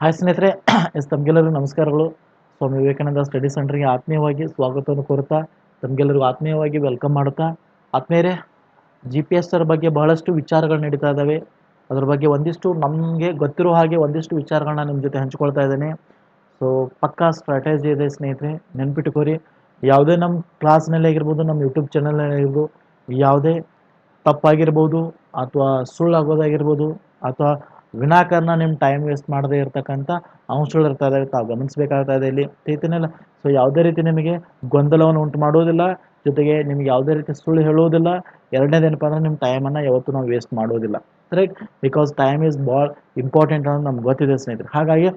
Hi ಸ್ನೇಹಿತರೆ, S ತಮಗೆಲ್ಲರಿಗೂ ನಮಸ್ಕಾರಗಳು. ಸ್ವಾಮಿ ವಿವೇಕಾನಂದ ಸ್ಟಡಿ ಸೆಂಟರ್ಗೆ ಆತ್ಮೀಯವಾಗಿ ಸ್ವಾಗತವನ್ನು ಕೋರುತ್ತಾ, ತಮಗೆಲ್ಲರಿಗೂ ಆತ್ಮೀಯವಾಗಿ ವೆಲ್ಕಮ್ ಮಾಡುತ್ತಾ. ಆತ್ಮೀಯರೇ ಜಿ ಪಿ ಎಸ್ ಬಗ್ಗೆ ಬಹಳಷ್ಟು ವಿಚಾರಗಳು ನಡೀತಾ ಇದ್ದಾವೆ. ಅದ್ರ ಬಗ್ಗೆ ಒಂದಿಷ್ಟು ನಮಗೆ ಗೊತ್ತಿರೋ ಹಾಗೆ ಒಂದಿಷ್ಟು ವಿಚಾರಗಳನ್ನ ನಿಮ್ಮ ಜೊತೆ ಹಂಚ್ಕೊಳ್ತಾ ಇದ್ದೇನೆ. ಸೊ ಪಕ್ಕಾ ಸ್ಟ್ರಾಟಜಿ ಇದೆ ಸ್ನೇಹಿತರೆ ನೆನ್ಪಿಟ್ಕೋರಿ ಯಾವುದೇ ನಮ್ಮ ಕ್ಲಾಸ್ನಲ್ಲಿ ಆಗಿರ್ಬೋದು ನಮ್ಮ ಯೂಟ್ಯೂಬ್ ಚಾನಲ್ನಲ್ಲಿ ಆಗಿರ್ಬೋದು, ಯಾವುದೇ ತಪ್ಪಾಗಿರ್ಬೋದು, ಅಥವಾ ಸುಳ್ಳಾಗೋದಾಗಿರ್ಬೋದು, ಅಥವಾ ವಿನಾಕಾರಣ ನಿಮ್ಮ ಟೈಮ್ ವೇಸ್ಟ್ ಮಾಡದೇ ಇರತಕ್ಕಂಥ ಅಂಶಗಳು ಇರ್ತಾ ಇದ್ದಾವೆ ತಾವು ಗಮನಿಸಬೇಕಾಗ್ತಾ ಇದೆ ಇಲ್ಲಿ. ತಿಳಿತೀನಲ್ಲ ಸೊ ಯಾವುದೇ ರೀತಿ ನಿಮಗೆ ಗೊಂದಲವನ್ನು ಉಂಟು ಮಾಡುವುದಿಲ್ಲ ಜೊತೆಗೆ ನಿಮ್ಗೆ ಯಾವುದೇ ರೀತಿ ಸುಳ್ಳು ಹೇಳುವುದಿಲ್ಲ ಎರಡನೇದೇನಪ್ಪ ಅಂದ್ರೆ ನಿಮ್ಮ ಟೈಮನ್ನು ಯಾವತ್ತೂ ನಾವು ವೇಸ್ಟ್ ಮಾಡೋದಿಲ್ಲ. ರೈಟ್ ಬಿಕಾಸ್ ಟೈಮ್ ಈಸ್ ಭಾಳ ಇಂಪಾರ್ಟೆಂಟ್ ಅನ್ನೋದು ನಮ್ಗೆ ಗೊತ್ತಿದೆ ಸ್ನೇಹಿತರೆ. ಹಾಗಾಗಿ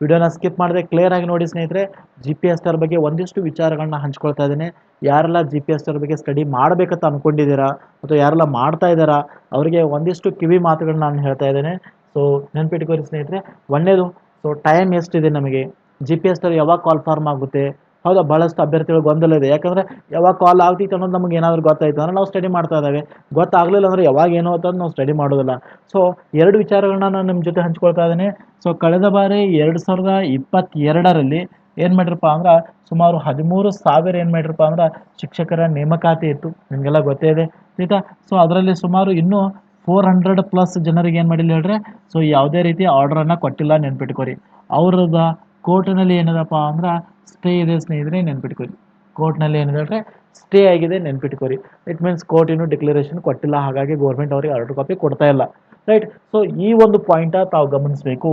ವಿಡಿಯೋನ ಸ್ಕಿಪ್ ಮಾಡದೆ ಕ್ಲಿಯರ್ ಆಗಿ ನೋಡಿ ಸ್ನೇಹಿತರೆ ಜಿ ಪಿ ಎಸ್ ಬಗ್ಗೆ ಒಂದಿಷ್ಟು ವಿಚಾರಗಳನ್ನ ಹಂಚ್ಕೊಳ್ತಾ ಇದ್ದೇನೆ. ಯಾರೆಲ್ಲ ಜಿ ಪಿ ಎಸ್ ಬಗ್ಗೆ ಸ್ಟಡಿ ಮಾಡಬೇಕಂತ ಅಂದ್ಕೊಂಡಿದ್ದೀರಾ ಅಥವಾ ಯಾರೆಲ್ಲ ಮಾಡ್ತಾ ಇದ್ದಾರಾ, ಅವರಿಗೆ ಒಂದಿಷ್ಟು ಕಿವಿ ಮಾತುಗಳನ್ನ ನಾನು ಹೇಳ್ತಾ ಇದ್ದೇನೆ. ಸೊ ನೆನ್ಪಿಟ್ಕೋರಿ ಸ್ನೇಹಿತರೆ, ಒಂದೇದು ಸೊ ಟೈಮ್ ಎಷ್ಟಿದೆ ನಮಗೆ? ಜಿ ಪಿ ಎಸ್ ಯಾವಾಗ ಕಾಲ್ ಫಾರ್ಮ್ ಆಗುತ್ತೆ? ಹೌದಾ? ಭಾಳಷ್ಟು ಅಭ್ಯರ್ಥಿಗಳು ಗೊಂದಲ ಇದೆ. ಯಾಕಂದ್ರೆ ಯಾವಾಗ ಕಾಲ್ ಆಗ್ತಿತ್ತು ಅನ್ನೋದು ನಮಗೆ ಏನಾದರೂ ಗೊತ್ತಾಯ್ತು ಅಂದರೆ ನಾವು ಸ್ಟಡಿ ಮಾಡ್ತಾ ಇದ್ದಾವೆ. ಗೊತ್ತಾಗಲಿಲ್ಲ ಅಂದ್ರೆ ಯಾವಾಗ ಏನೋ ಅಂತ ನಾವು ಸ್ಟಡಿ ಮಾಡೋದಿಲ್ಲ ಸೊ ಎರಡು ವಿಚಾರಗಳನ್ನ ನಾನು ನಿಮ್ಮ ಜೊತೆ ಹಂಚ್ಕೊಳ್ತಾ ಇದ್ದೀನಿ. ಸೊ ಕಳೆದ ಬಾರಿ ಎರಡು ಸಾವಿರದ ಇಪ್ಪತ್ತೆರಡರಲ್ಲಿ ಏನು ಮಾಡಿರಪ್ಪ ಅಂದ್ರೆ ಸುಮಾರು ಹದಿಮೂರು ಸಾವಿರ ಏನು ಮಾಡಿರಪ್ಪ ಅಂದ್ರೆ ಶಿಕ್ಷಕರ ನೇಮಕಾತಿ ಇತ್ತು. ನಿಮಗೆಲ್ಲ ಗೊತ್ತೇ ಇದೆ, ಆಯಿತಾ? ಸೊ ಅದರಲ್ಲಿ ಸುಮಾರು ಇನ್ನೂ ಫೋರ್ ಹಂಡ್ರೆಡ್ ಪ್ಲಸ್ ಜನರಿಗೆ ಏನು ಮಾಡಿಲ್ಲ ಹೇಳ್ರೆ? ಸೊ ಯಾವುದೇ ರೀತಿ ಆರ್ಡ್ರನ್ನು ಕೊಟ್ಟಿಲ್ಲ ನೆನ್ಪಿಟ್ಕೊರಿ. ಅವ್ರದ ಕೋರ್ಟ್ನಲ್ಲಿ ಏನದಪ್ಪ ಅಂದ್ರೆ ಸ್ಟೇ ಇದೆ ಸ್ನೇಹಿತರೆ ನೆನ್ಪಿಟ್ಕೊರಿ ಕೋರ್ಟ್ನಲ್ಲಿ ಏನು ಹೇಳಿದ್ರೆ ಸ್ಟೇ ಆಗಿದೆ ನೆನ್ಪಿಟ್ಕೊರಿ ಇಟ್ ಮೀನ್ಸ್ ಕೋರ್ಟ್ ಇನ್ನೂ ಡಿಕ್ಲರೇಷನ್ ಕೊಟ್ಟಿಲ್ಲ, ಹಾಗಾಗಿ ಗೌರ್ಮೆಂಟ್ ಅವರಿಗೆ ಆರ್ಡರ್ ಕಾಪಿ ಕೊಡ್ತಾ ಇಲ್ಲ. ರೈಟ್ ಸೊ ಈ ಒಂದು ಪಾಯಿಂಟ ತಾವು ಗಮನಿಸಬೇಕು.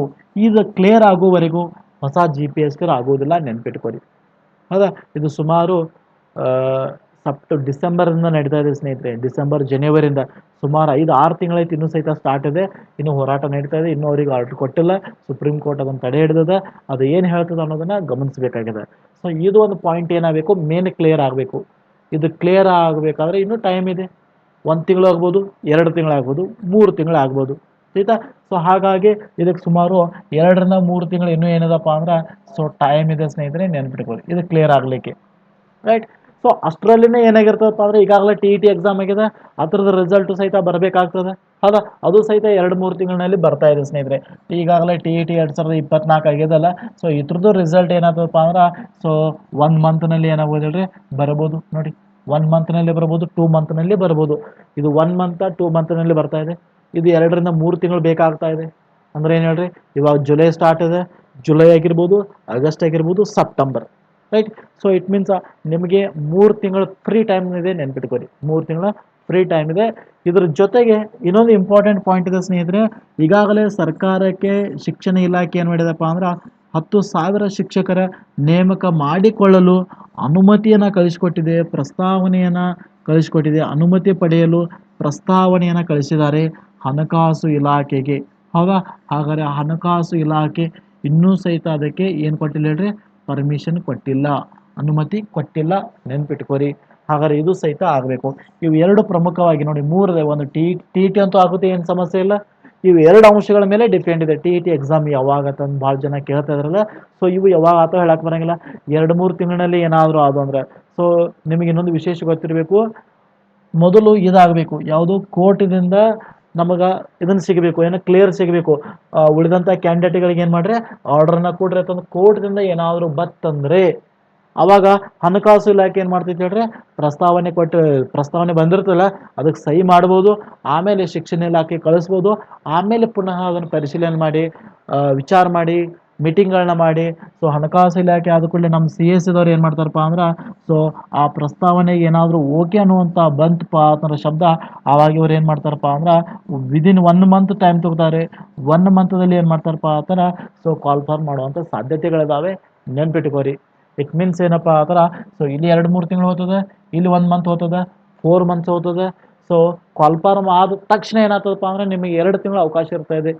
ಇದು ಕ್ಲಿಯರ್ ಆಗುವವರೆಗೂ ಹೊಸ ಜಿ ಪಿ ಎಸ್ಗೆ ಆಗೋದಿಲ್ಲ ನೆನ್ಪಿಟ್ಕೊರಿ ಹೌದಾ? ಇದು ಸುಮಾರು ಸಪ್ಟ ಡಿಸೆಂಬರಿಂದ ನಡೀತಾ ಇದೆ ಸ್ನೇಹಿತರೆ. ಡಿಸೆಂಬರ್ ಜನವರಿಯಿಂದ ಸುಮಾರು ಐದು, ಆರು ತಿಂಗಳೈತೆ ಇನ್ನೂ ಸಹಿತ ಸ್ಟಾರ್ಟ್ ಇದೆ. ಇನ್ನೂ ಹೋರಾಟ ನಡೀತಾ ಇದೆ. ಇನ್ನೂ ಅವ್ರಿಗೆ ಆರ್ಡರ್ ಕೊಟ್ಟಿಲ್ಲ. ಸುಪ್ರೀಂ ಕೋರ್ಟ್ ಅದನ್ನು ತಡೆ ಹಿಡಿದಿದೆ. ಅದು ಏನು ಹೇಳ್ತದೆ ಅನ್ನೋದನ್ನು ಗಮನಿಸಬೇಕಾಗಿದೆ. ಸೊ ಇದು ಒಂದು ಪಾಯಿಂಟ್ ಏನಾಗಬೇಕು? ಮೇನ್ ಕ್ಲಿಯರ್ ಆಗಬೇಕು. ಇದು ಕ್ಲಿಯರ್ ಆಗಬೇಕಾದ್ರೆ ಇನ್ನೂ ಟೈಮ್ ಇದೆ. ಒಂದು ತಿಂಗಳು ಆಗ್ಬೋದು, ಎರಡು ತಿಂಗಳಾಗ್ಬೋದು ಮೂರು ತಿಂಗಳು ಆಗ್ಬೋದು. ಆಯ್ತಾ ಸೊ ಹಾಗಾಗಿ ಇದಕ್ಕೆ ಸುಮಾರು ಎರಡರಿಂದ ಮೂರು ತಿಂಗಳು ಇನ್ನೂ ಏನಿದಪ್ಪ ಅಂದ್ರೆ ಸೊ ಟೈಮ್ ಇದೆ ಸ್ನೇಹಿತರೆ, ನೆನ್ಪಿಟ್ಕೊಳ್ಳಿ. ಇದು ಕ್ಲಿಯರ್ ಆಗಲಿಕ್ಕೆ. ರೈಟ್ ಸೊ ಅಷ್ಟರಲ್ಲಿನೇ ಏನಾಗಿರ್ತದಪ್ಪ ಅಂದ್ರೆ ಈಗಾಗಲೇ ಟಿ ಇ ಟಿ ಎಕ್ಸಾಮ್ ಆಗಿದೆ. ಅದ್ರದ್ದು ರಿಸಲ್ಟು ಸಹಿತ ಬರಬೇಕಾಗ್ತದೆ. ಹೌದಾ? ಅದು ಸಹಿತ ಎರಡು, ಮೂರು ತಿಂಗಳಿನಲ್ಲಿ ಬರ್ತಾ ಇದೆ ಸ್ನೇಹಿತರೆ. ಈಗಾಗಲೇ ಟಿ ಇ ಟಿ ಎರಡು ಸಾವಿರದ ಇಪ್ಪತ್ನಾಲ್ಕು ಆಗಿದೆಲ್ಲ ಸೊ ಇದ್ರದ್ದು ರಿಸಲ್ಟ್ ಏನಾಗ್ತದಪ್ಪ ಅಂದ್ರೆ ಸೊ ಒನ್ ಮಂತ್ನಲ್ಲಿ ಏನಾಗ್ಬೋದು ಹೇಳ್ರಿ? ಬರ್ಬೋದು. ನೋಡಿ ಒನ್ ಮಂತ್ನಲ್ಲಿ ಬರ್ಬೋದು ಟೂ ಮಂತ್ನಲ್ಲಿ ಬರ್ಬೋದು. ಇದು ಒನ್ ಮಂತ ಟೂ ಮಂತ್ನಲ್ಲಿ ಬರ್ತಾ ಇದೆ. ಇದು ಎರಡರಿಂದ ಮೂರು ತಿಂಗಳು ಬೇಕಾಗ್ತಾ ಇದೆ. ಅಂದ್ರೆ ಏನು ಹೇಳ್ರಿ? ಇವಾಗ ಜುಲೈ ಸ್ಟಾರ್ಟ್ ಇದೆ. ಜುಲೈ ಆಗಿರ್ಬೋದು ಆಗಸ್ಟ್ ಆಗಿರ್ಬೋದು September right so it means ನಿಮಗೆ ಮೂರು ತಿಂಗಳು ಫ್ರೀ ಟೈಮ್ ಇದೆ ನೆನ್ಪಿಟ್ಕೊರಿ ಮೂರು ತಿಂಗಳ ಫ್ರೀ ಟೈಮ್ ಇದೆ. ಇದರ ಜೊತೆಗೆ ಇನ್ನೊಂದು ಇಂಪಾರ್ಟೆಂಟ್ ಪಾಯಿಂಟ್ ಇದೆ ಸ್ನೇಹಿತರೆ, ಈಗಾಗಲೇ ಸರ್ಕಾರಕ್ಕೆ ಶಿಕ್ಷಣ ಇಲಾಖೆ ಏನು ಮಾಡಿದಪ್ಪ ಅಂದ್ರೆ ಹತ್ತು ಸಾವಿರ ಶಿಕ್ಷಕರ ನೇಮಕ ಮಾಡಿಕೊಳ್ಳಲು ಅನುಮತಿಯನ್ನು ಕಳಿಸಿಕೊಟ್ಟಿದೆ, ಪ್ರಸ್ತಾವನೆಯನ್ನು ಕಳಿಸಿಕೊಟ್ಟಿದೆ, ಅನುಮತಿ ಪಡೆಯಲು ಪ್ರಸ್ತಾವನೆಯನ್ನು ಕಳಿಸಿದ್ದಾರೆ ಹಣಕಾಸು ಇಲಾಖೆಗೆ. ಹೌದಾ? ಹಾಗಾದರೆ ಹಣಕಾಸು ಇಲಾಖೆ ಇನ್ನೂ ಸಹಿತ ಅದಕ್ಕೆ ಏನು ಕೊಟ್ಟಿಲ್ಲ ಹೇಳ್ರಿ? ಪರ್ಮಿಷನ್ ಕೊಟ್ಟಿಲ್ಲ. ಅನುಮತಿ ಕೊಟ್ಟಿಲ್ಲ. ನೆನ್ಪಿಟ್ಕೋರಿ. ಹಾಗಾದ್ರೆ ಇದು ಸಹಿತ ಆಗಬೇಕು. ಇವು ಎರಡು ಪ್ರಮುಖವಾಗಿ ನೋಡಿ ಮೂರದೇ ಒಂದು ಟಿ ಟಿ ಅಂತೂ ಆಗುತ್ತೆ, ಏನು ಸಮಸ್ಯೆ ಇಲ್ಲ. ಇವು ಎರಡು ಅಂಶಗಳ ಮೇಲೆ ಡಿಪೆಂಡ್ ಇದೆ. ಟಿ ಟಿ ಎಕ್ಸಾಮ್ ಯಾವಾಗ ಅಂತ ಭಾಳ ಜನ ಕೇಳ್ತಾ ಇದ್ರಲ್ಲ. ಸೊ ಇವು ಯಾವಾಗ ಆತ ಹೇಳಕ್ ಬರಂಗಿಲ್ಲ. ಎರಡು, ಮೂರು ತಿಂಗಳಲ್ಲಿ ಏನಾದರೂ ಅದು ಅಂದ್ರೆ. ಸೊ ನಿಮಗೆ ಇನ್ನೊಂದು ವಿಶೇಷ ಗೊತ್ತಿರಬೇಕು. ಮೊದಲು ಇದಾಗಬೇಕು. ಯಾವುದು ಕೋರ್ಟಿನಿಂದ ನಮಗೆ ಇದನ್ನು ಸಿಗಬೇಕು, ಏನೋ ಕ್ಲಿಯರ್ ಸಿಗಬೇಕು. ಉಳಿದಂಥ ಕ್ಯಾಂಡಿಡೇಟ್ಗಳಿಗೆ ಏನು ಮಾಡ್ರಿ? ಆರ್ಡ್ರನ್ನ ಕೊಡ್ರಿ ಅಂತಂದು ಕೋರ್ಟ್ದಿಂದ ಏನಾದರೂ ಬತ್ತಂದ್ರೆ ಅವಾಗ ಹಣಕಾಸು ಇಲಾಖೆ ಏನು ಮಾಡ್ತೈತೆ ಹೇಳ್ರಿ? ಪ್ರಸ್ತಾವನೆ ಕೊಟ್ಟು, ಪ್ರಸ್ತಾವನೆ ಬಂದಿರ್ತಲ್ಲ ಅದಕ್ಕೆ ಸಹಿ ಮಾಡ್ಬೋದು, ಆಮೇಲೆ ಶಿಕ್ಷಣ ಇಲಾಖೆ ಕಳಿಸ್ಬೋದು, ಆಮೇಲೆ ಪುನಃ ಅದನ್ನು ಪರಿಶೀಲನೆ ಮಾಡಿ ವಿಚಾರ ಮಾಡಿ ಮೀಟಿಂಗ್ಗಳನ್ನ ಮಾಡಿ ಸೊ ಹಣಕಾಸು ಇಲಾಖೆ ಆದ ಕೂಡಲೇ ನಮ್ಮ ಸಿ ಎಸ್ ಇದವ್ರು ಏನು ಮಾಡ್ತಾರಪ್ಪ ಅಂದ್ರೆ ಸೊ ಆ ಪ್ರಸ್ತಾವನೆಗೆ ಏನಾದರೂ ಓಕೆ ಅನ್ನುವಂಥ ಬಂತಪ್ಪ ಅನ್ನೋ ಶಬ್ದ ಆವಾಗ ಇವ್ರು ಏನು ಮಾಡ್ತಾರಪ್ಪ ಅಂದ್ರೆ ವಿದಿನ್ ಒನ್ ಮಂತ್ ಟೈಮ್ ತಗೋತಾರೆ. ಒನ್ ಮಂತದಲ್ಲಿ ಏನು ಮಾಡ್ತಾರಪ್ಪ ಆತರ ಸೊ ಕಾಲ್ ಫಾರ್ ಮಾಡುವಂಥ ಸಾಧ್ಯತೆಗಳಿದಾವೆ. ನೆನ್ಪಿಟ್ಕೋರಿ ಇಟ್ ಮೀನ್ಸ್ ಏನಪ್ಪ ಆ ಥರ ಸೊ ಇಲ್ಲಿ ಎರಡು ಮೂರು ತಿಂಗಳು ಹೋಗ್ತದೆ ಇಲ್ಲಿ ಒಂದು ಮಂತ್ ಹೋಗ್ತದೆ ಫೋರ್ ಮಂತ್ಸ್ ಹೋಗ್ತದೆ ಸೊ ಕಾಲ್ ಫಾರ್ಮ್ ಆದ ತಕ್ಷಣ ಏನಾಗ್ತದಪ್ಪ ಅಂದರೆ, ನಿಮಗೆ ಎರಡು ತಿಂಗಳು ಅವಕಾಶ ಇರ್ತಾ ಇದೆ.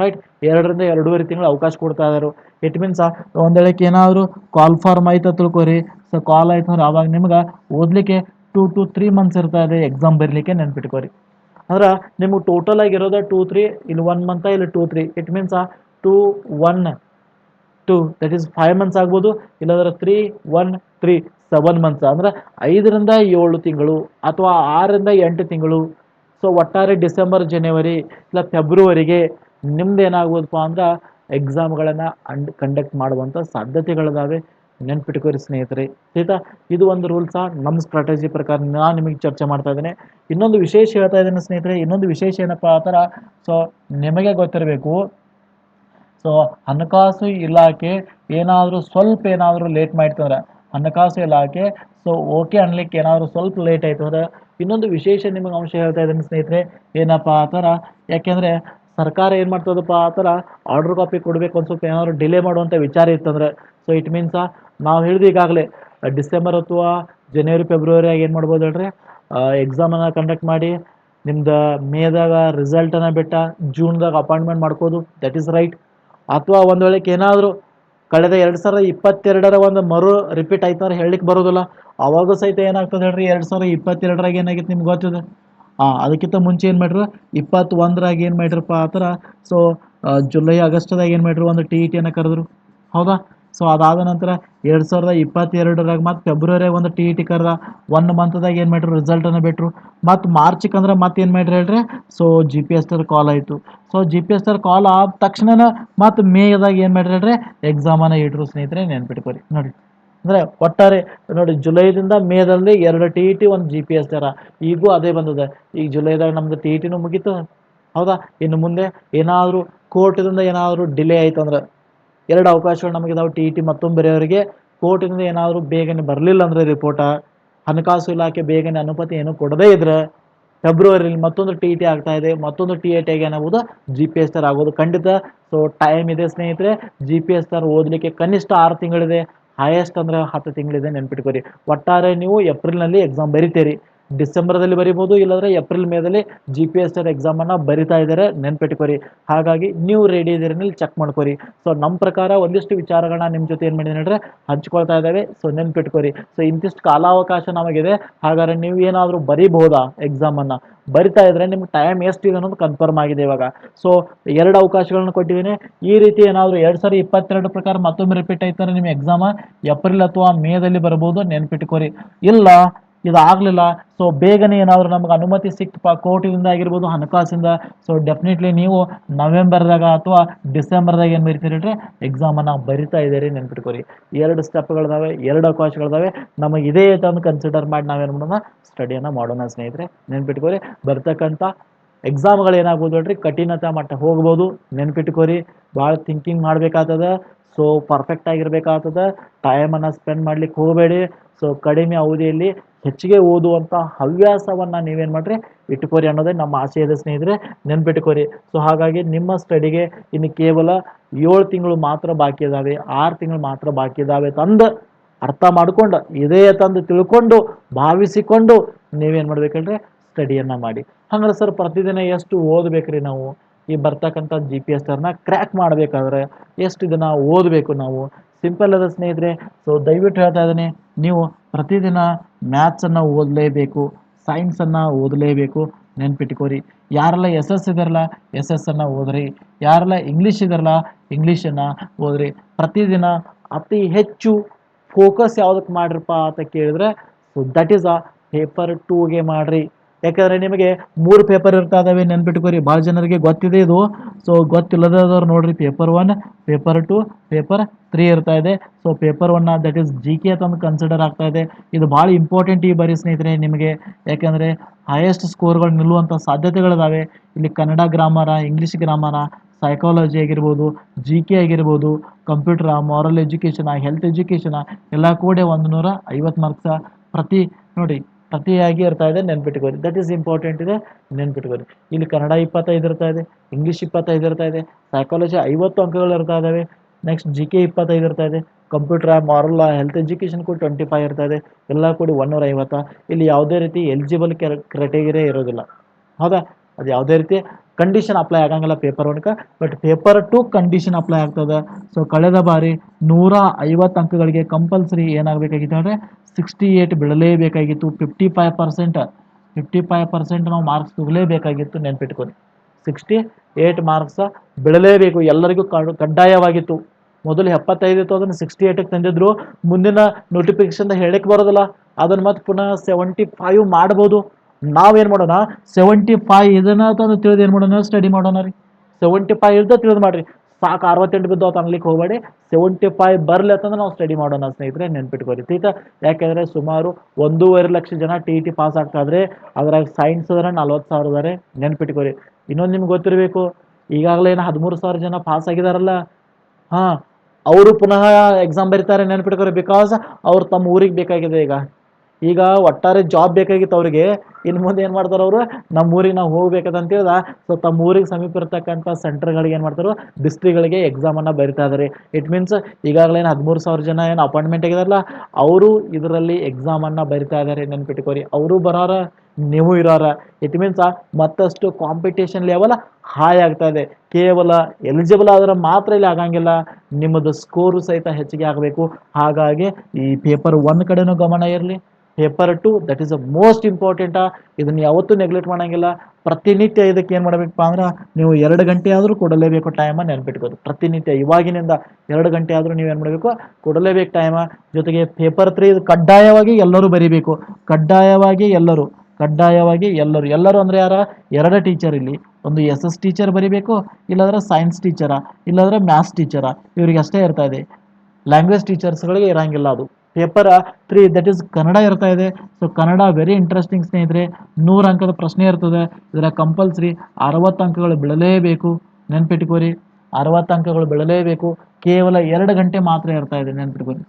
ರೈಟ್ ಎರಡರಿಂದ ಎರಡೂವರೆ ತಿಂಗಳು ಅವಕಾಶ ಕೊಡ್ತಾ ಇದ್ದಾರೆ ಇಟ್ ಮೀನ್ಸ್ ಒಂದು ಹೇಳಕ್ಕೆ ಏನಾದರೂ ಕಾಲ್ ಫಾರ್ಮ್ ಆಯ್ತು ತಿಳ್ಕೊರಿ. ಸೊ ಕಾಲ್ ಆಯ್ತು ಅಂದ್ರೆ ಅವಾಗ ನಿಮ್ಗೆ ಓದಲಿಕ್ಕೆ ಟೂ ಟು ತ್ರೀ ಮಂತ್ಸ್ ಇರ್ತಾ ಇದೆ ಎಕ್ಸಾಮ್ ಬರಲಿಕ್ಕೆ ನೆನ್ಪಿಟ್ಕೋರಿ. ಅಂದ್ರೆ ನಿಮ್ಗೆ ಟೋಟಲ್ ಆಗಿರೋದು ಟೂ ತ್ರೀ ಇಲ್ಲಿ ಒನ್ ಮಂತ ಇಲ್ಲಿ two three it means two one to that is five months ಆಗ್ಬೋದು. ಇಲ್ಲಾಂದ್ರೆ three one three seven months ಅಂದ್ರೆ ಐದರಿಂದ ಏಳು ತಿಂಗಳು ಅಥವಾ ಆರರಿಂದ ಎಂಟು ತಿಂಗಳು. ಸೊ ಒಟ್ಟಾರೆ ಡಿಸೆಂಬರ್ ಜನವರಿ ಇಲ್ಲ ಫೆಬ್ರವರಿಗೆ ನಿಮ್ದು ಏನಾಗ್ಬೋದಪ್ಪ ಅಂದ್ರೆ ಎಕ್ಸಾಮ್ಗಳನ್ನು ಅಂಡ್ ಕಂಡಕ್ಟ್ ಮಾಡುವಂಥ ಸಾಧ್ಯತೆಗಳಿದಾವೆ. ನೆನ್ಪಿಟ್ಕೋರಿ ಸ್ನೇಹಿತರೆ. ಆಯ್ತಾ ಇದು ಒಂದು ರೂಲ್ಸ ನಮ್ಮ ಸ್ಟ್ರಾಟಜಿ ಪ್ರಕಾರ ನಾನು ನಿಮಗೆ ಚರ್ಚೆ ಮಾಡ್ತಾ ಇದ್ದೇನೆ. ಇನ್ನೊಂದು ವಿಶೇಷ ಹೇಳ್ತಾ ಇದ್ದೇನೆ ಸ್ನೇಹಿತರೆ. ಇನ್ನೊಂದು ವಿಶೇಷ ಏನಪ್ಪ ಆ ಥರ ಸೊ ನಿಮಗೆ ಗೊತ್ತಿರಬೇಕು. ಸೊ ಹಣಕಾಸು ಇಲಾಖೆ ಏನಾದರೂ ಸ್ವಲ್ಪ ಏನಾದರೂ ಲೇಟ್ ಮಾಡ್ತಂದ್ರೆ ಹಣಕಾಸು ಇಲಾಖೆ ಸೊ ಓಕೆ ಅನ್ಲಿಕ್ಕೆ ಏನಾದರೂ ಸ್ವಲ್ಪ ಲೇಟ್ ಆಯ್ತು ಅಂದ್ರೆ, ಇನ್ನೊಂದು ವಿಶೇಷ ನಿಮಗೆ ಅಂಶ ಹೇಳ್ತಾ ಇದ್ದೀನಿ ಸ್ನೇಹಿತರೆ. ಏನಪ್ಪ ಆ ಥರ, ಯಾಕೆಂದರೆ ಸರ್ಕಾರ ಏನು ಮಾಡ್ತದಪ್ಪ? ಆ ಥರ ಆರ್ಡ್ರ್ ಕಾಪಿ ಕೊಡಬೇಕು ಸ್ವಲ್ಪ ಏನಾದ್ರು ಡಿಲೇ ಮಾಡುವಂಥ ವಿಚಾರ ಇತ್ತಂದ್ರೆ. ಸೊ ಇಟ್ ಮೀನ್ಸ ನಾವು ಹೇಳಿದ ಈಗಾಗಲೇ ಡಿಸೆಂಬರ್ ಅಥವಾ ಜನವರಿ ಫೆಬ್ರವರಿಯಾಗ ಏನು ಮಾಡ್ಬೋದು ಹೇಳ್ರಿ? ಎಕ್ಸಾಮನ್ನು ಕಂಡಕ್ಟ್ ಮಾಡಿ, ನಿಮ್ದು ಮೇದಾಗ ರಿಸಲ್ಟನ್ನು ಬಿಟ್ಟ ಜೂನ್ದಾಗ ಅಪಾಯಿಂಟ್ಮೆಂಟ್ ಮಾಡ್ಕೋದು. ದಟ್ ಈಸ್ ರೈಟ್ ಅಥವಾ ಒಂದು ವೇಳೆಗೆ ಏನಾದರೂ ಕಳೆದ ಎರಡು ಸಾವಿರದ ಇಪ್ಪತ್ತೆರಡರ ಒಂದು ಮರು ರಿಪೀಟ್ ಆಯ್ತಂದ್ರೆ ಹೇಳಲಿಕ್ಕೆ ಬರೋದಿಲ್ಲ. ಅವಾಗೂ ಸಹಿತ ಏನಾಗ್ತದೆ ಹೇಳ್ರಿ? ಎರಡು ಸಾವಿರದ ಇಪ್ಪತ್ತೆರಡರಾಗ ಏನಾಗಿತ್ತು ನಿಮ್ಗೆ ಗೊತ್ತಿದೆ? ಹಾಂ ಅದಕ್ಕಿಂತ ಮುಂಚೆ ಏನು ಮಾಡ್ರು? ಇಪ್ಪತ್ತೊಂದರಾಗ ಏನು ಮಾಡ್ರಪ್ಪ ಆ ಥರ? ಸೊ ಜುಲೈ, ಆಗಸ್ಟ್ದಾಗ ಏನು ಮಾಡ್ರು? ಒಂದು ಟಿ ಇ ಟಿಯನ್ನು ಕರೆದ್ರು. ಹೌದಾ? ಸೊ ಅದಾದ ನಂತರ ಎರಡು ಸಾವಿರದ ಇಪ್ಪತ್ತೆರಡರಾಗ ಮತ್ತು ಫೆಬ್ರವರಿಯಾಗ ಒಂದು ಟಿ ಇ ಟಿ ಕರೆದ. ಒನ್ ಮಂತ್ದಾಗ ಏನು ಮಾಡ್ರು? ರಿಸಲ್ಟನ್ನು ಬಿಟ್ಟರು ಮತ್ತು ಮಾರ್ಚಿಗೆ ಅಂದ್ರೆ ಮತ್ತೆ ಏನು ಮಾಡ್ರಿ ಹೇಳ್ರಿ? So G P S T R call ಆಯಿತು. So G P S T R call ಆದ ತಕ್ಷಣ ಮತ್ತು ಮೇದಾಗ ಏನು ಮಾಡ್ರಿ ಹೇಳ್ರಿ? ಎಕ್ಸಾಮನ್ನು ಇಟ್ರು ಸ್ನೇಹಿತರೆ, ನೆನ್ಪಿಟ್ಕೊರಿ. ನೋಡಿ ಅಂದರೆ ಒಟ್ಟಾರೆ ನೋಡಿ ಜುಲೈದಿಂದ ಮೇದಲ್ಲಿ ಎರಡು ಟಿ ಇ ಟಿ ಒಂದು ಜಿ ಪಿ ಎಸ್ ದರ ಈಗೂ ಅದೇ ಬಂದಿದೆ. ಈಗ ಜುಲೈದಾಗ ನಮ್ದು ಟಿ ಇ ಟಿನೂ ಮುಗೀತು. ಹೌದಾ? ಇನ್ನು ಮುಂದೆ ಏನಾದರೂ ಕೋರ್ಟಿಂದ ಏನಾದರೂ ಡಿಲೇ ಆಯ್ತು ಅಂದ್ರೆ, ಎರಡು ಅವಕಾಶಗಳು ನಮಗಿದಾವೆ ಟಿ ಇ ಟಿ ಮತ್ತೊಂದು ಬೇರೆಯವರಿಗೆ. ಕೋರ್ಟಿಂದ ಏನಾದರೂ ಬೇಗನೆ ಬರಲಿಲ್ಲ ಅಂದರೆ ರಿಪೋರ್ಟ ಹಣಕಾಸು ಇಲಾಖೆ ಬೇಗನೆ ಅನುಮತಿ ಏನು ಕೊಡದೇ ಇದ್ರೆ ಫೆಬ್ರವರಿಯಲ್ಲಿ ಮತ್ತೊಂದು ಟಿ ಟಿ ಆಗ್ತಾ ಇದೆ, ಮತ್ತೊಂದು ಟಿ ಎ ಟಿಗೆ ಏನಾಗ್ಬೋದು ಜಿ ಪಿ ಎಸ್ ತರ ಆಗೋದು ಖಂಡಿತ ಸೊ ಟೈಮ್ ಇದೆ ಸ್ನೇಹಿತರೆ ಜಿ ಪಿ ಎಸ್ ತರ ಓದಲಿಕ್ಕೆ ಕನಿಷ್ಠ ಆರು ತಿಂಗಳಿದೆ. ಹೈಯೆಸ್ಟ್ ಅಂದ್ರೆ ಹತ್ತು ತಿಂಗಳಿದೆ ನೆನ್ಪಿಟ್ಕೊರಿ. ಒಟ್ಟಾರೆ ನೀವು ಏಪ್ರಿಲ್ನಲ್ಲಿ ಎಕ್ಸಾಮ್ ಬರಿತೀರಿ. ಡಿಸೆಂಬರ್ದಲ್ಲಿ ಬರಿಬೋದು, ಇಲ್ಲಾಂದರೆ April ಮೇದಲ್ಲಿ G P S T R ಎಕ್ಸಾಮನ್ನು ಬರಿತಾ ಇದ್ದಾರೆ. ನೆನ್ಪಿಟ್ಕೊರಿ ಹಾಗಾಗಿ ನೀವು ರೆಡಿ ಇದ್ದೀರನಲ್ಲಿ ಚೆಕ್ ಮಾಡ್ಕೊರಿ ಸೊ ನಮ್ಮ ಪ್ರಕಾರ ಒಂದಿಷ್ಟು ವಿಚಾರಗಳನ್ನ ನಿಮ್ಮ ಜೊತೆ ಏನು ಮಾಡಿದ್ದೀನಿ ಅಂದರೆ ಹಂಚ್ಕೊಳ್ತಾ ಇದ್ದಾವೆ. ಸೊ ನೆನ್ಪಿಟ್ಕೊರಿ ಸೊ ಇಂತಿಷ್ಟು ಕಾಲಾವಕಾಶ ನಮಗಿದೆ. ಹಾಗಾದ್ರೆ ನೀವು ಏನಾದರೂ ಬರಿಬಹುದಾ ಎಕ್ಸಾಮನ್ನು ಬರಿತಾ ಇದ್ರೆ ನಿಮ್ಗೆ ಟೈಮ್ ಎಷ್ಟಿದೆ ಅನ್ನೋದು ಕನ್ಫರ್ಮ್ ಆಗಿದೆ ಇವಾಗ. ಸೊ ಎರಡು ಅವಕಾಶಗಳನ್ನ ಕೊಟ್ಟಿದ್ದೀನಿ. ಈ ರೀತಿ ಏನಾದರೂ ಎರಡು ಸಾವಿರದ ಇಪ್ಪತ್ತೆರಡು ಪ್ರಕಾರ ಮತ್ತೊಮ್ಮೆ ರಿಪೀಟ್ ಆಯ್ತಾರೆ ನಿಮ್ಮ ಎಕ್ಸಾಮ ಏಪ್ರಿಲ್ ಅಥವಾ ಮೇದಲ್ಲಿ ಬರ್ಬೋದು ನೆನ್ಪಿಟ್ಕೊರಿ ಇಲ್ಲ ಇದಾಗಲಿಲ್ಲ. ಸೊ ಬೇಗನೆ ಏನಾದರೂ ನಮ್ಗೆ ಅನುಮತಿ ಸಿಕ್ತಪ್ಪ. ಕೋರ್ಟಿಂದ ಆಗಿರ್ಬೋದು, ಹಣಕಾಸಿಂದ. ಸೊ ಡೆಫಿನೆಟ್ಲಿ ನೀವು ನವೆಂಬರ್ದಾಗ ಅಥವಾ ಡಿಸೆಂಬರ್ದಾಗ ಏನು ಬರೀತೀರಿ ಎಕ್ಸಾಮನ್ನು ಬರಿತಾ ಇದ್ದೀರಿ ನೆನ್ಪಿಟ್ಕೊರಿ. ಎರಡು ಸ್ಟೆಪ್ಗಳಿದಾವೆ ಎರಡು ಅವಕಾಶಗಳಿದಾವೆ. ನಮಗೆ ಇದೇ ತಂದು ಕನ್ಸಿಡರ್ ಮಾಡಿ ನಾವೇನು ಮಾಡೋಣ? ಸ್ಟಡಿಯನ್ನು ಮಾಡೋಣ ಸ್ನೇಹಿತರೆ. ನೆನ್ಪಿಟ್ಕೊರಿ. ಬರ್ತಕ್ಕಂಥ ಎಕ್ಸಾಮ್ಗಳು ಏನಾಗ್ಬೋದು ಹೇಳ್ರಿ? ಕಠಿಣತೆ ಮಟ್ಟ ಹೋಗ್ಬೋದು. ನೆನ್ಪಿಟ್ಕೊರಿ. ಭಾಳ ಥಿಂಕಿಂಗ್ ಮಾಡ್ಬೇಕಾಗ್ತದ. ಸೊ ಪರ್ಫೆಕ್ಟ್ ಆಗಿರ್ಬೇಕಾಗ್ತದ. ಟೈಮನ್ನು ಸ್ಪೆಂಡ್ ಮಾಡ್ಲಿಕ್ಕೆ ಹೋಗಬೇಡಿ. ಸೊ ಕಡಿಮೆ ಅವಧಿಯಲ್ಲಿ ಹೆಚ್ಚಿಗೆ ಓದುವಂಥ ಹವ್ಯಾಸವನ್ನು ನೀವೇನು ಮಾಡ್ರಿ? ಇಟ್ಕೋರಿ ಅನ್ನೋದೇ ನಮ್ಮ ಆಶಯದ ಸ್ನೇಹಿತರೆ, ನೆನ್ಪಿಟ್ಕೋರಿ. ಸೊ ಹಾಗಾಗಿ ನಿಮ್ಮ ಸ್ಟಡಿಗೆ ಇನ್ನು ಕೇವಲ ಏಳು ತಿಂಗಳು ಮಾತ್ರ ಬಾಕಿ ಇದ್ದಾವೆ ಆರು ತಿಂಗಳು ಮಾತ್ರ ಬಾಕಿ ಇದ್ದಾವೆ ತಂದು ಅರ್ಥ ಮಾಡ್ಕೊಂಡು, ಇದೇ ತಂದು ತಿಳ್ಕೊಂಡು, ಭಾವಿಸಿಕೊಂಡು ನೀವೇನು ಮಾಡ್ಬೇಕಂದ್ರೆ ಸ್ಟಡಿಯನ್ನು ಮಾಡಿ. ಹಂಗಾರೆ ಸರ್, ಪ್ರತಿದಿನ ಎಷ್ಟು ಓದಬೇಕ್ರಿ ನಾವು? ಈ ಬರ್ತಕ್ಕಂಥ ಜಿ ಪಿ ಎಸ್ ಕ್ರ್ಯಾಕ್ ಮಾಡಬೇಕಾದ್ರೆ ಎಷ್ಟು ದಿನ ಓದಬೇಕು ನಾವು? ಸಿಂಪಲ್ ಅದ ಸ್ನೇಹಿತರೆ. ಸೊ ದಯವಿಟ್ಟು ಹೇಳ್ತಾ ಇದ್ದೀನಿ, ನೀವು ಪ್ರತಿದಿನ ಮ್ಯಾಥ್ಸನ್ನು ಓದಲೇಬೇಕು ಸೈನ್ಸನ್ನು ಓದಲೇಬೇಕು, ನೆನ್ಪಿಟ್ಕೋರಿ. ಯಾರೆಲ್ಲ ಎಸ್ ಎಸ್ ಇದಾರಲ್ಲ ಎಸ್ ಎಸ್ ಅನ್ನು ಓದ್ರಿ. ಯಾರೆಲ್ಲ ಇಂಗ್ಲೀಷ್ ಇದಾರಲ್ಲ ಇಂಗ್ಲೀಷನ್ನು ಓದ್ರಿ. ಪ್ರತಿದಿನ ಅತಿ ಹೆಚ್ಚು ಫೋಕಸ್ ಯಾವುದಕ್ಕೆ ಮಾಡ್ರಪ್ಪ ಅಂತ ಕೇಳಿದ್ರೆ so that is a paper ಟೂಗೆ ಮಾಡ್ರಿ. ಯಾಕಂದರೆ ನಿಮಗೆ ಮೂರು ಪೇಪರ್ ಇರ್ತಾ ಇದಾವೆ ನೆನ್ಪಿಟ್ಕೋರಿ ಭಾಳ ಜನರಿಗೆ ಗೊತ್ತಿದೆ ಇದು. ಸೊ ಗೊತ್ತಿಲ್ಲದವ್ರು ನೋಡ್ರಿ paper one paper two paper three ಇರ್ತಾ ಇದೆ. ಸೊ ಪೇಪರ್ ಒನ್ನ ದಟ್ ಈಸ್ ಜಿ ಕೆ ಅಂತ ಕನ್ಸಿಡರ್ ಆಗ್ತಾ ಇದೆ. ಇದು ಭಾಳ ಇಂಪಾರ್ಟೆಂಟ್ ಈ ಬಾರಿ ಸ್ನೇಹಿತರೆ ನಿಮಗೆ. ಯಾಕಂದರೆ ಹೈಯೆಸ್ಟ್ ಸ್ಕೋರ್ಗಳು ನಿಲ್ಲುವಂಥ ಸಾಧ್ಯತೆಗಳಿದಾವೆ. ಇಲ್ಲಿ Kannada grammar English grammar psychology ಆಗಿರ್ಬೋದು ಜಿ ಕೆ ಆಗಿರ್ಬೋದು ಕಂಪ್ಯೂಟ್ರ ಮಾರಲ್ ಎಜುಕೇಷನ ಹೆಲ್ತ್ ಎಜುಕೇಷನ ಎಲ್ಲ ಕೂಡ ಒಂದು ನೂರ ಐವತ್ತು ಮಾರ್ಕ್ಸ ಪ್ರತಿ, ನೋಡಿ ಪ್ರತಿಯಾಗಿ ಇರ್ತಾ ಇದೆ ನೆನ್ಪಿಟ್ಕೋರಿ ದಟ್ ಈಸ್ ಇಂಪಾರ್ಟೆಂಟ್ ಇದೆ ನೆನ್ಪಿಟ್ಕೋರಿ ಇಲ್ಲಿ ಕನ್ನಡ ಇಪ್ಪತ್ತೈದು ಇರ್ತಾ ಇದೆ ಇಂಗ್ಲೀಷ್ ಇಪ್ಪತ್ತೈದು ಇರ್ತಾ ಇದೆ ಸೈಕಾಲಜಿ ಐವತ್ತು ಅಂಕಗಳು ಇರ್ತಾ ಇದಾವೆ. ನೆಕ್ಸ್ಟ್ ಜಿ ಕೆ ಇಪ್ಪತ್ತೈದು ಇರ್ತಾ ಇದೆ ಕಂಪ್ಯೂಟರ್ ಮಾರಲ್ ಹೆಲ್ತ್ ಎಜುಕೇಷನ್ ಕೂಡ ಟ್ವೆಂಟಿ ಫೈವ್ ಇರ್ತಾ ಇದೆ, ಎಲ್ಲ ಕೂಡಿ ಒನ್ನೂರ ಐವತ್ತ ಇಲ್ಲಿ ಯಾವುದೇ ರೀತಿ ಎಲಿಜಿಬಲ್ ಕ್ರೈಟೇರಿಯಾ ಇರೋದಿಲ್ಲ. ಹೌದಾ? ಅದು ಯಾವುದೇ ರೀತಿ ಕಂಡೀಷನ್ ಅಪ್ಲೈ ಆಗಂಗಿಲ್ಲ paper ಒನ್ಕ but paper two condition apply ಆಗ್ತದೆ. ಸೊ ಕಳೆದ ಬಾರಿ ನೂರ ಐವತ್ತು ಅಂಕಗಳಿಗೆ ಕಂಪಲ್ಸರಿ ಏನಾಗಬೇಕಾಗಿತ್ತು ಅಂದರೆ sixty eight ಬಿಡಲೇಬೇಕಾಗಿತ್ತು fifty five percent fifty five percent ನಾವು ಮಾರ್ಕ್ಸ್ ತಗಲೇಬೇಕಾಗಿತ್ತು ನೆನ್ಪಿಟ್ಕೊಂಡು ಸಿಕ್ಸ್ಟಿ ಏಯ್ಟ್ ಮಾರ್ಕ್ಸ ಬಿಡಲೇಬೇಕು, ಎಲ್ಲರಿಗೂ ಕಡ್, ಕಡ್ಡಾಯವಾಗಿತ್ತು. ಮೊದಲು ಎಪ್ಪತ್ತೈದು ಇತ್ತು, ಅದನ್ನು ಸಿಕ್ಸ್ಟಿ ಏಯ್ಟಿಗೆ ತಂದಿದ್ರು. ಮುಂದಿನ ನೋಟಿಫಿಕೇಶನ್ ಹೇಳಕ್ಕೆ ಬರೋದಿಲ್ಲ. ಅದನ್ನು ಮತ್ತೆ ಪುನಃ ಸೆವೆಂಟಿ ಫೈವ್ ಮಾಡ್ಬೋದು. ನಾವೇನು ಮಾಡೋಣ? ಸೆವೆಂಟಿ ಫೈವ್ ಇದನ್ನ ತಂದು ತಿಳಿದು ಏನು ಮಾಡೋಣ? ಸ್ಟಡಿ ಮಾಡೋಣ ರೀ. ಸೆವೆಂಟಿ ಫೈವ್ ಇರ್ದ ತಿಳಿದು ಮಾಡ್ರಿ. ಸಾಕು, ಅರವತ್ತೆಂಟು ಬಿದ್ದು ಅನ್ಲಿಕ್ಕೆ ಹೋಗಬೇಡಿ. ಸೆವೆಂಟಿ ಫೈವ್ ಬರಲಿ ನಾವು ಸ್ಟಡಿ ಮಾಡೋಣ ಸ್ನೇಹಿತರೆ ನೆನ್ಪಿಟ್ಕೋರಿ ತೀತ, ಯಾಕೆಂದರೆ ಸುಮಾರು ಒಂದೂವರೆ ಲಕ್ಷ ಜನ ಟಿ ಇ ಟಿ ಪಾಸ್ ಆಗ್ತಾಯಿದ್ರೆ ಅದ್ರಾಗ ಸೈನ್ಸ್ ಅದಾರೆ, ನಲ್ವತ್ತು ಸಾವಿರ ಇದಾರೆ ನೆನ್ಪಿಟ್ಕೊರಿ ಇನ್ನೊಂದು ನಿಮ್ಗೆ ಗೊತ್ತಿರಬೇಕು, ಈಗಾಗಲೇ ಏನು ಹದಿಮೂರು ಸಾವಿರ ಜನ ಪಾಸ್ ಆಗಿದಾರಲ್ಲ. ಹಾಂ, ಅವರು ಪುನಃ ಎಕ್ಸಾಮ್ ಬರೀತಾರೆ ನೆನ್ಪಿಟ್ಕೊರಿ ಬಿಕಾಸ್ ಅವ್ರು ತಮ್ಮ ಊರಿಗೆ ಬೇಕಾಗಿದೆ ಈಗ. ಈಗ ಒಟ್ಟಾರೆ ಜಾಬ್ ಬೇಕಾಗಿತ್ತು ಅವ್ರಿಗೆ. ಇನ್ನು ಮುಂದೆ ಏನು ಮಾಡ್ತಾರೆ ಅವರು ನಮ್ಮ ಊರಿಗೆ ನಾವು ಹೋಗ್ಬೇಕಂತ ಹೇಳ್ದ. ಸೊ ತಮ್ಮ ಊರಿಗೆ ಸಮೀಪ ಇರತಕ್ಕಂಥ ಸೆಂಟರ್ಗಳಿಗೆ ಏನು ಮಾಡ್ತಾರೆ ಡಿಸ್ಟ್ರಿಕ್ಗಳಿಗೆ ಎಕ್ಸಾಮನ್ನು ಬರಿತಾ ಇದಾರೆ. ಇಟ್ ಮೀನ್ಸ್ ಈಗಾಗಲೇ ಏನು ಹದಿಮೂರು ಸಾವಿರ ಜನ ಏನು ಅಪಾಯಿಂಟ್ಮೆಂಟ್ ಆಗಿದಾರಲ್ಲ, ಅವರು ಇದರಲ್ಲಿ ಎಕ್ಸಾಮನ್ನು ಬರಿತಾ ಇದ್ದಾರೆ ನೆನ್ಪಿಟ್ಕೋರಿ ಅವರು ಬರೋರ, ನೀವು ಇರೋರ. ಇಟ್ ಮೀನ್ಸ್ ಮತ್ತಷ್ಟು ಕಾಂಪಿಟೇಷನ್ ಲೆವೆಲ್ ಹೈ ಆಗ್ತಾ ಇದೆ. ಕೇವಲ ಎಲಿಜಿಬಲ್ ಆದ್ರೆ ಮಾತ್ರ ಇಲ್ಲಿ ಆಗಂಗಿಲ್ಲ. ನಿಮ್ಮದು ಸ್ಕೋರು ಸಹಿತ ಹೆಚ್ಚಿಗೆ ಆಗಬೇಕು. ಹಾಗಾಗಿ ಈ ಪೇಪರ್ ಒನ್ ಕಡೆನೂ ಗಮನ ಇರಲಿ. Paper two that is a most important ಇದನ್ನು ಯಾವತ್ತೂ ನೆಗ್ಲೆಕ್ಟ್ ಮಾಡಂಗಿಲ್ಲ. ಪ್ರತಿನಿತ್ಯ ಇದಕ್ಕೆ ಏನು ಮಾಡಬೇಕಪ್ಪ ಅಂದ್ರೆ, ನೀವು ಎರಡು ಗಂಟೆ ಆದರೂ ಕೊಡಲೇಬೇಕು ಟೈಮ ನೆನ್ಪಿಟ್ಕೋದು. ಪ್ರತಿನಿತ್ಯ ಇವಾಗಿನಿಂದ ಎರಡು ಗಂಟೆ ಆದರೂ ನೀವು ಏನು ಮಾಡಬೇಕು? ಕೊಡಲೇಬೇಕು ಟೈಮ ಜೊತೆಗೆ ಪೇಪರ್ ತ್ರೀ ಕಡ್ಡಾಯವಾಗಿ ಎಲ್ಲರೂ ಬರೀಬೇಕು. ಕಡ್ಡಾಯವಾಗಿ ಎಲ್ಲರೂ ಕಡ್ಡಾಯವಾಗಿ ಎಲ್ಲರೂ. ಎಲ್ಲರೂ ಅಂದರೆ ಯಾರ? ಎರಡು ಟೀಚರ್ ಇಲ್ಲಿ. ಒಂದು ಎಸ್ ಎಸ್ ಟೀಚರ್ ಬರೀಬೇಕು, ಇಲ್ಲಾಂದ್ರೆ ಸೈನ್ಸ್ ಟೀಚರ ಇಲ್ಲಾಂದ್ರೆ ಮ್ಯಾಥ್ಸ್ ಟೀಚರ ಇವರಿಗೆ ಅಷ್ಟೇ ಇರ್ತಾ ಇದೆ. ಲ್ಯಾಂಗ್ವೇಜ್ ಟೀಚರ್ಸ್ಗಳಿಗೆ ಇರಂಗಿಲ್ಲ ಅದು. Paper three that is Kannada ಇರ್ತಾ ಇದೆ. ಸೊ ಕನ್ನಡ ವೆರಿ ಇಂಟ್ರೆಸ್ಟಿಂಗ್ ಸ್ನೇಹಿತರೆ, ನೂರು ಅಂಕದ ಪ್ರಶ್ನೆ ಇರ್ತದೆ. ಇದರ ಕಂಪಲ್ಸರಿ ಅರವತ್ತು ಅಂಕಗಳು ಬೀಳಲೇಬೇಕು. ನೆನ್ಪಿಟ್ಕೋರಿ ಅರವತ್ತು ಅಂಕಗಳು ಬೀಳಲೇಬೇಕು. ಕೇವಲ ಎರಡು ಗಂಟೆ ಮಾತ್ರ ಇರ್ತಾ ಇದೆ ನೆನ್ಪಿಟ್ಕೋರಿ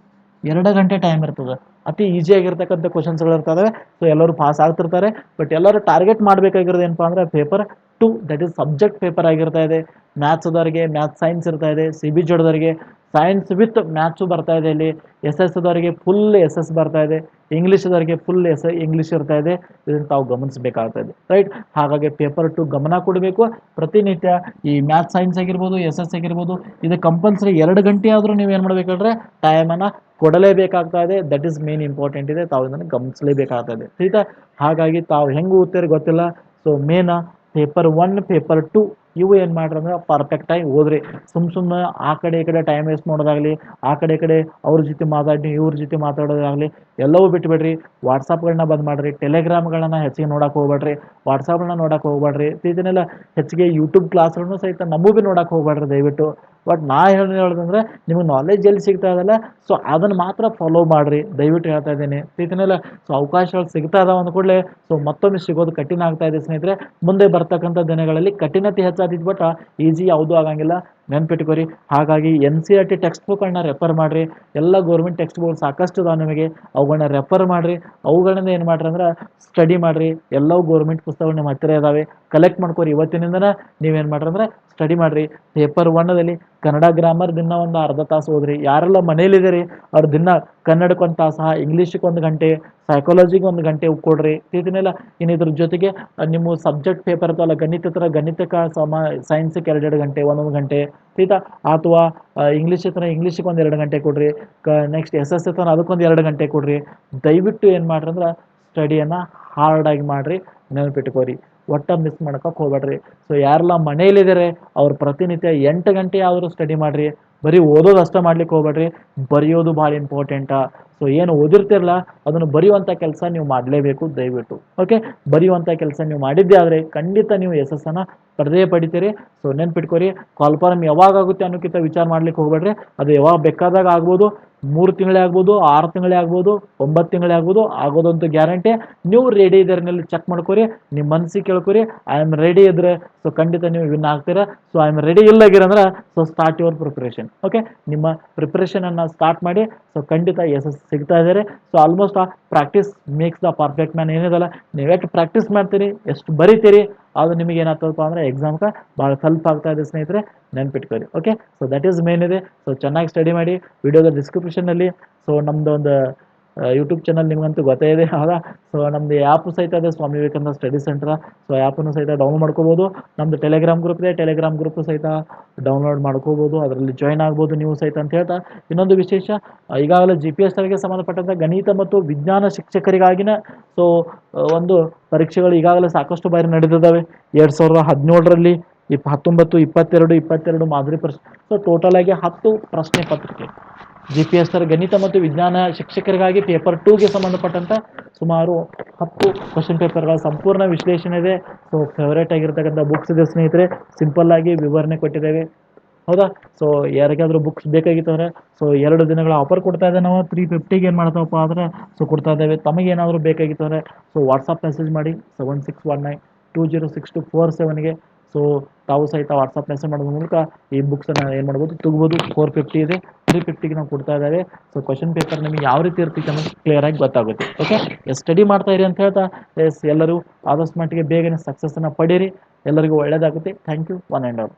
ಎರಡು ಗಂಟೆ ಟೈಮ್ ಇರ್ತದೆ. ಅತಿ ಈಸಿಯಾಗಿರ್ತಕ್ಕಂಥ ಕ್ವಶನ್ಸ್ಗಳು ಇರ್ತವೆ. ಸೊ ಎಲ್ಲರೂ ಪಾಸ್ ಆಗ್ತಿರ್ತಾರೆ. ಬಟ್ ಎಲ್ಲರೂ ಟಾರ್ಗೆಟ್ ಮಾಡಬೇಕಾಗಿರೋದು ಏನಪ್ಪ ಅಂದರೆ paper two that is subject paper ಆಗಿರ್ತಾ ಇದೆ. ಮ್ಯಾಥ್ಸ್ದವರಿಗೆ ಮ್ಯಾಥ್ಸ್ ಸೈನ್ಸ್ ಇರ್ತಾ ಇದೆ. ಸಿ ಬಿ ಜೋಡದವರಿಗೆ ಸೈನ್ಸ್ ವಿತ್ ಮ್ಯಾಥ್ಸು ಬರ್ತಾ ಇದೆ ಇಲ್ಲಿ. ಎಸ್ ಎಸ್ ದವರಿಗೆ ಫುಲ್ ಎಸ್ ಎಸ್ ಬರ್ತಾ ಇದೆ. ಇಂಗ್ಲೀಷ್ದವರಿಗೆ ಫುಲ್ ಎಸ್ ಇಂಗ್ಲೀಷ್ ಇರ್ತಾ ಇದೆ. ಇದನ್ನು ತಾವು ಗಮನಿಸಬೇಕಾಗ್ತಾ ಇದೆ. ರೈಟ್ ಹಾಗಾಗಿ ಪೇಪರ್ ಟು ಗಮನ ಕೊಡಬೇಕು. ಪ್ರತಿನಿತ್ಯ ಈ ಮ್ಯಾಥ್ಸ್ ಸೈನ್ಸ್ ಆಗಿರ್ಬೋದು ಎಸ್ ಎಸ್ ಆಗಿರ್ಬೋದು, ಇದು ಕಂಪಲ್ಸರಿ ಎರಡು ಗಂಟೆ ಆದರೂ ನೀವು ಏನು ಮಾಡಬೇಕಾದ್ರೆ ಟೈಮನ್ನು ಕೊಡಲೇಬೇಕಾಗ್ತಾ ಇದೆ. ದಟ್ ಈಸ್ ಮೇನ್ ಇಂಪಾರ್ಟೆಂಟ್ ಇದೆ. ತಾವು ಇದನ್ನು ಗಮನಿಸಲೇಬೇಕಾಗ್ತಾ ಇದೆ. ಸೀತಾ ಹಾಗಾಗಿ ತಾವು ಹೆಂಗೆ ಓದ್ತೀರಿ ಗೊತ್ತಿಲ್ಲ. ಸೊ ಮೇನ ಪೇಪರ್ ಒನ್ ಪೇಪರ್ ಟು ಇವು ಏನು ಮಾಡ್ರಿ ಅಂದ್ರೆ ಪರ್ಫೆಕ್ಟಾಗಿ ಓದ್ರಿ ಸುಮ್ ಸುಮ್ಮನೆ ಆ ಕಡೆ ಈ ಕಡೆ ಟೈಮ್ ವೇಸ್ಟ್ ಮಾಡೋದಾಗಲಿ, ಆ ಕಡೆ ಈ ಕಡೆ ಅವ್ರ ಜೊತೆ ಮಾತಾಡಿ ಇವ್ರ ಜೊತೆ ಮಾತಾಡೋದಾಗಲಿ, ಎಲ್ಲವೂ ಬಿಟ್ಬಿಡ್ರಿ. ವಾಟ್ಸಪ್ಗಳನ್ನ ಬಂದ್ ಮಾಡಿರಿ ಟೆಲಿಗ್ರಾಮ್ಗಳನ್ನ ಹೆಚ್ಚಿಗೆ ನೋಡಕ್ಕೆ ಹೋಗ್ಬೇಡ್ರಿ ವಾಟ್ಸಪ್ಗಳನ್ನ ನೋಡಕ್ಕೆ ಹೋಗ್ಬೇಡ್ರಿ ಇದನ್ನೆಲ್ಲ ಹೆಚ್ಚಿಗೆ ಯೂಟ್ಯೂಬ್ ಕ್ಲಾಸ್ಗಳನ್ನು ಸಹಿತ ನಮಗೂ ಭೀ ನೋಡಕ್ಕೆ ಹೋಗ್ಬೇಡ್ರಿ ದಯವಿಟ್ಟು. ಬಟ್ ನಾ ಹೇಳಿ, ಹೇಳೋದಂದ್ರೆ ನಿಮಗೆ ನಾಲೆಜ್ ಎಲ್ಲಿ ಸಿಗ್ತಾ ಇದಲ್ಲ ಸೊ ಅದನ್ನು ಮಾತ್ರ ಫಾಲೋ ಮಾಡಿರಿ ದಯವಿಟ್ಟು ಹೇಳ್ತಾ ಇದ್ದೀನಿ. ಇದನ್ನೆಲ್ಲ ಸೊ ಅವಕಾಶಗಳು ಸಿಗ್ತಾ ಇದಾವೆ ಅಂದ ಸೊ ಮತ್ತೊಮ್ಮೆ ಸಿಗೋದು ಕಠಿಣ ಆಗ್ತಾ ಇದೆ ಸ್ನೇಹಿತರೆ. ಮುಂದೆ ಬರ್ತಕ್ಕಂಥ ದಿನಗಳಲ್ಲಿ ಕಠಿಣತೆ ಹೆಚ್ಚಾದಿದ್ದು ಬಟ್ ಈಸಿ ಯಾವುದೂ ಆಗಂಗಿಲ್ಲ. ನೆನ್ಪಿಟ್ಕೋರಿ ಹಾಗಾಗಿ N C R T text ಬುಕ್ಗಳನ್ನ refer ಮಾಡಿರಿ. ಎಲ್ಲ ಗೌರ್ಮೆಂಟ್ ಟೆಕ್ಸ್ಟ್ ಬುಕ್ ಸಾಕಷ್ಟು ಇದಾವೆ ನಿಮಗೆ. ಅವುಗಳನ್ನ ರೆಫರ್ ಮಾಡಿರಿ. ಅವುಗಳಿಂದ ಏನು ಮಾಡ್ರಿ ಅಂದ್ರೆ ಸ್ಟಡಿ ಮಾಡಿರಿ. ಎಲ್ಲವೂ ಗೌರ್ಮೆಂಟ್ ಪುಸ್ತಕಗಳು ನಿಮ್ಮ ಹತ್ತಿರ ಇದಾವೆ. ಕಲೆಕ್ಟ್ ಮಾಡ್ಕೊರಿ. ಇವತ್ತಿನಿಂದನೇ ನೀವೇನು ಮಾಡ್ರಿ ಅಂದ್ರೆ ಸ್ಟಡಿ ಮಾಡಿರಿ. ಪೇಪರ್ ಒನ್ನದಲ್ಲಿ ಕನ್ನಡ ಗ್ರಾಮರ್ ದಿನ ಒಂದು ಅರ್ಧ ತಾಸು ಓದ್ರಿ. ಯಾರೆಲ್ಲ ಮನೇಲಿದ್ದೀರಿ, ಅವ್ರು ದಿನ ಕನ್ನಡಕ್ಕೆ ಒಂದು ತಾಸು ಇಂಗ್ಲೀಷಿಗೆ ಒಂದು ಗಂಟೆ ಸೈಕಾಲಜಿಗೆ ಒಂದು ಗಂಟೆ ಕೊಡ್ರಿ ಇದನ್ನೆಲ್ಲ ಇನ್ನು ಇದ್ರ ಜೊತೆಗೆ ನಿಮ್ಮ ಸಬ್ಜೆಕ್ಟ್ ಪೇಪರ್ ಅಥವಾ ಗಣಿತ ಥರ ಸಮ ಸೈನ್ಸಿಗೆ ಎರಡೆರಡು ಗಂಟೆ, ಒಂದೊಂದು ಗಂಟೆ ಆಯ್ತಾ ಅಥವಾ ಇಂಗ್ಲೀಷ್ ಹತ್ರ ಇಂಗ್ಲೀಷಿಗೆ ಒಂದು ಎರಡು ಗಂಟೆ ಕೊಡ್ರಿ ನೆಕ್ಸ್ಟ್ ಎಸ್ ಎಸ್ ಹತ್ರ ಅದಕ್ಕೊಂದು ಎರಡು ಗಂಟೆ ಕೊಡ್ರಿ. ದಯವಿಟ್ಟು ಏನು ಮಾಡ್ರಿ ಅಂದ್ರೆ ಸ್ಟಡಿಯನ್ನು ಹಾರ್ಡಾಗಿ ಮಾಡಿರಿ, ನೆನಪಿಟ್ಕೋರಿ. ಒಟ್ಟ ಮಿಸ್ ಮಾಡ್ಕೋಕೆ ಹೋಗ್ಬೇಡ್ರಿ ಸೊ ಯಾರೆಲ್ಲ ಮನೇಲಿದ್ದಾರೆ ಅವ್ರು ಪ್ರತಿನಿತ್ಯ ಎಂಟು ಗಂಟೆ ಆದರೂ ಸ್ಟಡಿ ಮಾಡಿರಿ. ಬರೀ ಓದೋದು ಅಷ್ಟೇ ಮಾಡ್ಲಿಕ್ಕೆ ಹೋಗ್ಬೇಡ್ರಿ, ಬರೆಯೋದು ಭಾಳ ಇಂಪಾರ್ಟೆಂಟಾ ಸೊ ಏನು ಓದಿರ್ತಿರಲ್ಲ ಅದನ್ನು ಬರೆಯುವಂಥ ಕೆಲಸ ನೀವು ಮಾಡಲೇಬೇಕು ದಯವಿಟ್ಟು. ಓಕೆ ಬರೆಯುವಂಥ ಕೆಲಸ ನೀವು ಮಾಡಿದ್ದೇ ಆದರೆ ಖಂಡಿತ ನೀವು ಯಶಸ್ಸನ್ನು ಪಡೆದೇ ಪಡಿತೀರಿ. ಸೊ ನೆನ್ಪಿಟ್ಕೋರಿ ಕಾಲ್ಫಾರ್ಮ್ ಯಾವಾಗ ಆಗುತ್ತೆ ಅನ್ನೋಕ್ಕಿಂತ ವಿಚಾರ ಮಾಡ್ಲಿಕ್ಕೆ ಹೋಗ್ಬೇಡ್ರಿ. ಅದು ಯಾವಾಗ ಬೇಕಾದಾಗ ಆಗ್ಬೋದು. ಮೂರು ತಿಂಗಳೇ ಆಗ್ಬೋದು, ಆರು ತಿಂಗಳೇ ಆಗ್ಬೋದು, ಒಂಬತ್ತು ತಿಂಗಳೇ ಆಗ್ಬೋದು, ಆಗೋದಂತೂ ಗ್ಯಾರಂಟಿ. ನೀವು ರೆಡಿ ಇದ್ದರ್ನಲ್ಲಿ ಚೆಕ್ ಮಾಡ್ಕೊರಿ, ನಿಮ್ಮ ಮನಸ್ಸಿಗೆ ಕೇಳ್ಕೊರಿ ಐ ಆಮ್ ರೆಡಿ ಇದ್ರೆ ಸೊ ಖಂಡಿತ ನೀವು ವಿನ್ ಆಗ್ತೀರಾ. So I am ready ಇಲ್ಲಾಗಿರಂದ್ರೆ so start your preparation okay ನಿಮ್ಮ ಪ್ರಿಪ್ರೇಷನನ್ನು ಸ್ಟಾರ್ಟ್ ಮಾಡಿ ಸೊ ಖಂಡಿತ ಎಸ್ ಸಿಗ್ತಾ ಇದ್ದಾರೆ ಸೊ ಆಲ್ಮೋಸ್ಟ್ ಆ practice makes the perfect man ಏನಿದಲ್ಲ, ನೀವು ಎಷ್ಟು ಪ್ರಾಕ್ಟೀಸ್ ಮಾಡ್ತೀರಿ, ಎಷ್ಟು ಬರೀತೀರಿ ಅದು ನಿಮಗೆ ಏನಾಗ್ತದಪ್ಪ ಅಂದರೆ ಎಕ್ಸಾಮ್ಗೆ ಭಾಳ ಹೆಲ್ಪ್ ಆಗ್ತಾ ಇದೆ ಸ್ನೇಹಿತರೆ, ನೆನ್ಪಿಟ್ಕೊಳ್ಳಿ okay so that is main ಇದೆ. ಸೊ ಚೆನ್ನಾಗಿ ಸ್ಟಡಿ ಮಾಡಿ ವಿಡಿಯೋದ ಡಿಸ್ಕ್ರಿಪ್ಷನಲ್ಲಿ ಸೊ ನಮ್ಮದು ಒಂದು ಯೂಟ್ಯೂಬ್ ಚಾನಲ್ ನಿಮಗಂತೂ ಗೊತ್ತೇ ಇದೆ. ಹೌದಾ? ಸೊ ನಮ್ದು ಆ್ಯಪ್ ಸಹಿತ ಅದೇ Swami Vivekananda study centre so ಆ್ಯಪನ್ನು ಸಹಿತ ಡೌನ್ಲೋಡ್ ಮಾಡ್ಕೋಬೋದು. ನಮ್ಮದು ಟೆಲಿಗ್ರಾಮ್ ಗ್ರೂಪ್ ಇದೆ. ಟೆಲಿಗ್ರಾಮ್ ಗ್ರೂಪ್ ಸಹಿತ ಡೌನ್ಲೋಡ್ ಮಾಡ್ಕೋಬೋದು. ಅದರಲ್ಲಿ ಜಾಯ್ನ್ ಆಗ್ಬೋದು ನೀವು ಸಹಿತ ಅಂತ ಹೇಳ್ತಾ. ಇನ್ನೊಂದು ವಿಶೇಷ ಈಗಾಗಲೇ ಜಿ ಪಿ ಎಸ್ಗೆ ಸಂಬಂಧಪಟ್ಟಂಥ ಗಣಿತ ಮತ್ತು ವಿಜ್ಞಾನ ಶಿಕ್ಷಕರಿಗಾಗಿನ ಸೊ ಒಂದು ಪರೀಕ್ಷೆಗಳು ಈಗಾಗಲೇ ಸಾಕಷ್ಟು ಬಾರಿ ನಡೆದಿದ್ದಾವೆ ಎರಡು ಸಾವಿರದ ಹದಿನೇಳರಲ್ಲಿ ಇಪ್ಪ ಹತ್ತೊಂಬತ್ತು, ಇಪ್ಪತ್ತೆರಡು ಇಪ್ಪತ್ತೆರಡು ಮಾದರಿ ಪ್ರಶ್ನೆ ಸೊ ಟೋಟಲ್ ಆಗಿ ಹತ್ತು ಪ್ರಶ್ನೆ ಪತ್ರಿಕೆ. ಜಿ ಪಿ ಎಸ್ ಗಣಿತ ಮತ್ತು ವಿಜ್ಞಾನ ಶಿಕ್ಷಕರಿಗಾಗಿ ಪೇಪರ್ ಟೂಗೆ ಸಂಬಂಧಪಟ್ಟಂತ ಸುಮಾರು ಹತ್ತು ಕ್ವಶನ್ ಪೇಪರ್ಗಳ ಸಂಪೂರ್ಣ ವಿಶ್ಲೇಷಣೆ ಇದೆ. ಸೊ ಫೇವರೇಟ್ ಆಗಿರ್ತಕ್ಕಂಥ ಬುಕ್ಸ್ ಇದೆ ಸ್ನೇಹಿತರೆ. ಸಿಂಪಲ್ ಆಗಿ ವಿವರಣೆ ಕೊಟ್ಟಿದ್ದೇವೆ. ಹೌದಾ? ಸೊ ಯಾರಿಗಾದರೂ ಬುಕ್ಸ್ ಬೇಕಾಗಿತ್ತು ಅಂದರೆ ಸೊ ಎರಡು ದಿನಗಳ ಆಫರ್ ಕೊಡ್ತಾ ಇದ್ದೇವೆ ನಾವು. ತ್ರೀ ಫಿಫ್ಟಿಗೆ ಏನು ಮಾಡ್ತಾವಪ್ಪ ಆದರೆ ಸೊ ಕೊಡ್ತಾ ಇದ್ದೇವೆ. ತಮಗೇನಾದರೂ ಬೇಕಾಗಿತ್ತು ಅಂದರೆ ಸೊ ವಾಟ್ಸಪ್ ಮೆಸೇಜ್ ಮಾಡಿ seven six one nine two zero six two four ಸೆವೆನ್ಗೆ so ತಾವು ಸಹಿತ ವಾಟ್ಸಪ್ ಮೆಸೇಜ್ ಮಾಡೋದ್ರ ಮೂಲಕ ಈ ಬುಕ್ಸನ್ನು ಏನು ಮಾಡ್ಬೋದು? ತಗೋಬೋದು. ಫೋರ್ ಫಿಫ್ಟಿ ಇದೆ. ತ್ರೀ ಫಿಫ್ಟಿಗೆ ನಾವು ಕೊಡ್ತಾ ಇದ್ದಾರೆ ಸೊ ಕ್ವಶನ್ ಪೇಪರ್ ನಿಮಗೆ ಯಾವ ರೀತಿ ಇರ್ತಿತ್ತು ಅನ್ನೋದು ಕ್ಲಿಯರಾಗಿ ಗೊತ್ತಾಗುತ್ತೆ. ಓಕೆ ಸ್ಟಡಿ ಮಾಡ್ತಾ ಇರಿ ಅಂತ ಹೇಳ್ತಾ ಎಸ್ ಎಲ್ಲರೂ ಆದಷ್ಟು ಮಟ್ಟಿಗೆ ಬೇಗನೆ ಸಕ್ಸಸ್ಸನ್ನು ಪಡೀರಿ. ಎಲ್ಲರಿಗೂ ಒಳ್ಳೆಯದಾಗುತ್ತೆ thank you one and all